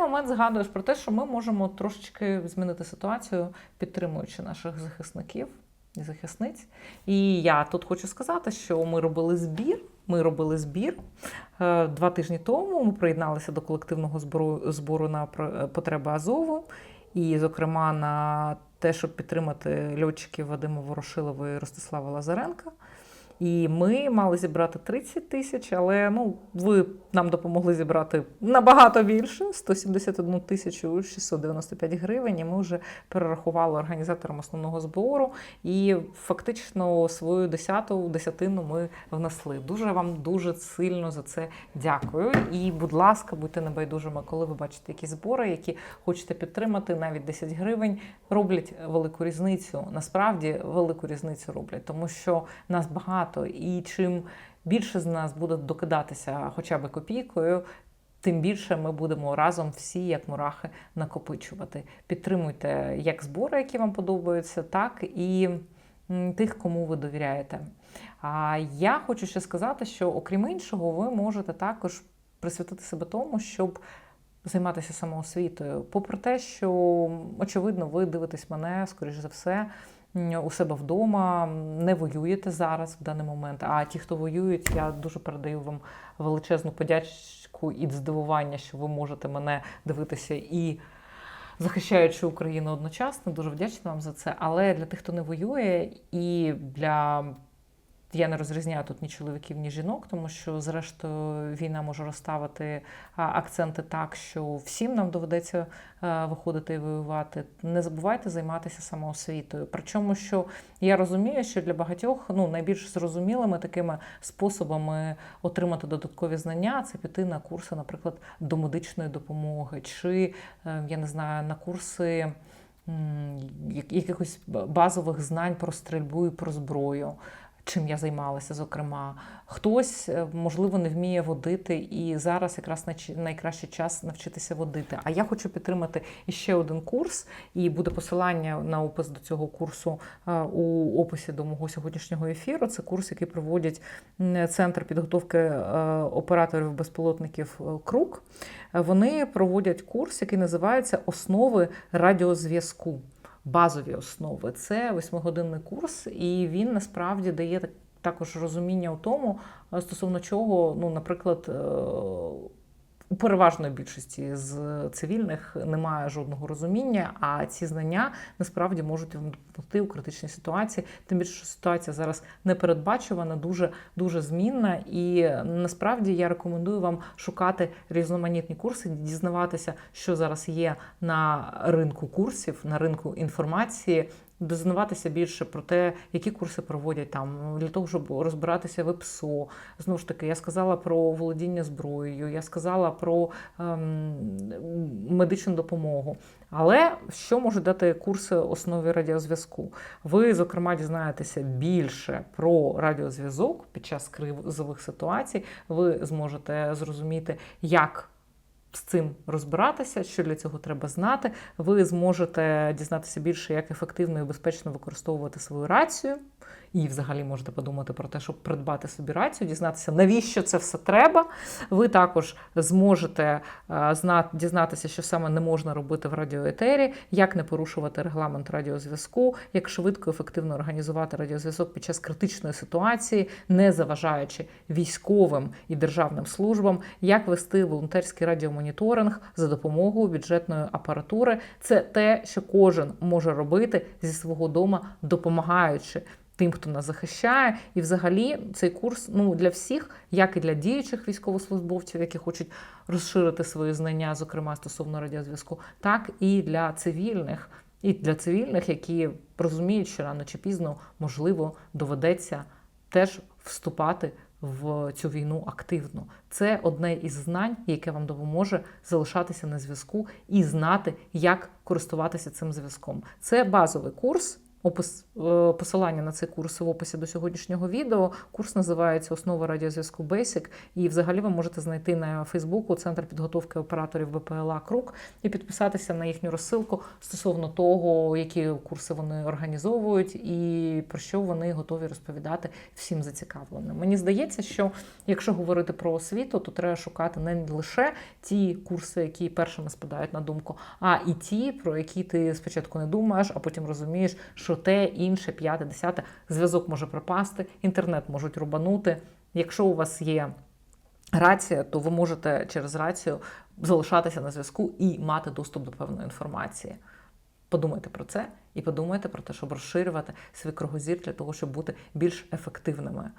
момент згадуєш про те, що ми можемо трошечки змінити ситуацію, підтримуючи наших захисників і захисниць. І я тут хочу сказати, що ми робили збір. Ми робили збір Е, два тижні тому. Ми приєдналися до колективного збору, збору на про- потреби Азову, і, зокрема, на те, щоб підтримати льотчиків Вадима Ворошилова і Ростислава Лазаренка. І ми мали зібрати 30 тисяч, але ну, ви нам допомогли зібрати набагато більше 171 тисячу 695 гривень. І ми вже перерахували організаторам основного збору. І фактично свою десяту десятину ми внесли. Дуже вам дуже сильно за це дякую. І, будь ласка, будьте небайдужими, коли ви бачите якісь збори, які хочете підтримати, навіть 10 гривень роблять велику різницю. Насправді велику різницю роблять, тому що нас багато, і чим більше з нас буде докидатися хоча б копійкою. Тим більше ми будемо разом всі, як мурахи, накопичувати. Підтримуйте як збори, які вам подобаються, так і тих, кому ви довіряєте. А я хочу ще сказати, що окрім іншого, ви можете також присвятити себе тому, щоб займатися самоосвітою. Попри те, що очевидно, ви дивитесь мене, скоріш за все, у себе вдома, не воюєте зараз в даний момент. А ті, хто воюють, я дуже передаю вам величезну подячку і здивування, що ви можете мене дивитися і. Захищаючи Україну одночасно, дуже вдячна вам за це. Але для тих, хто не воює, і для я не розрізняю тут ні чоловіків, ні жінок, тому що, зрештою, війна може розставити акценти так, що всім нам доведеться виходити і воювати. Не забувайте займатися самоосвітою. Причому, що я розумію, що для багатьох ну, найбільш зрозумілими такими способами отримати додаткові знання це піти на курси, наприклад, до медичної допомоги, чи е, я не знаю, на курси. Якихось базових знань про стрільбу і про зброю чим я займалася, зокрема. Хтось, е, можливо, не вміє водити, і зараз якраз найкращий час навчитися водити. А я хочу підтримати іще один курс, і буде посилання на опис до цього курсу е, у описі до мого сьогоднішнього ефіру. Це курс, який проводять центр підготовки е, операторів безпілотників Крук. Вони проводять курс, який називається Основи радіозв'язку базові основи. Це восьмигодинний курс, і він насправді дає так- також розуміння у тому, е, стосовно чого, ну, наприклад, е, у переважної більшості з цивільних немає жодного розуміння, а ці знання насправді можуть вам допомогти у критичній ситуації. Тим більше що ситуація зараз непередбачувана, дуже дуже змінна. І насправді я рекомендую вам шукати різноманітні курси, дізнаватися, що зараз є на ринку курсів, на ринку інформації. Дізнаватися більше про те, які курси проводять там для того, щоб розбиратися в ПСО. Знову ж таки, я сказала про володіння зброєю, я сказала про ем, медичну допомогу. Але що можуть дати курси основі радіозв'язку? Ви, зокрема, дізнаєтеся більше про радіозв'язок під час кризових ситуацій. Ви зможете зрозуміти, як з цим розбиратися, що для цього треба знати. Ви зможете дізнатися більше, як ефективно і безпечно використовувати свою рацію. І взагалі можете подумати про те, щоб придбати собі рацію, дізнатися, навіщо це все треба. Ви також зможете е, дізнатися, що саме не можна робити в радіоетері, як не порушувати регламент радіозв'язку, як швидко і ефективно організувати радіозв'язок під час критичної ситуації, не заважаючи військовим і державним службам, як вести волонтерський радіомоніторинг за допомогою бюджетної апаратури. Це те, що кожен може робити зі свого дома, допомагаючи тим, хто нас захищає, і взагалі цей курс ну для всіх, як і для діючих військовослужбовців, які хочуть розширити свої знання, зокрема стосовно радіозв'язку, так і для цивільних, і для цивільних, які розуміють, що рано чи пізно можливо доведеться теж вступати в цю війну активно. Це одне із знань, яке вам допоможе залишатися на зв'язку і знати, як користуватися цим зв'язком. Це базовий курс. Опис е, посилання на цей курс в описі до сьогоднішнього відео. Курс називається Основа радіозв'язку Basic. І взагалі ви можете знайти на Фейсбуку Центр підготовки операторів БПЛА Круг і підписатися на їхню розсилку стосовно того, які курси вони організовують і про що вони готові розповідати всім зацікавленим. Мені здається, що якщо говорити про освіту, то треба шукати не лише ті курси, які першими спадають на думку, а і ті, про які ти спочатку не думаєш, а потім розумієш, що те, інше, п'яте, десяте, зв'язок може пропасти, інтернет можуть рубанути. Якщо у вас є рація, то ви можете через рацію залишатися на зв'язку і мати доступ до певної інформації. Подумайте про це і подумайте про те, щоб розширювати свій кругозір для того, щоб бути більш ефективними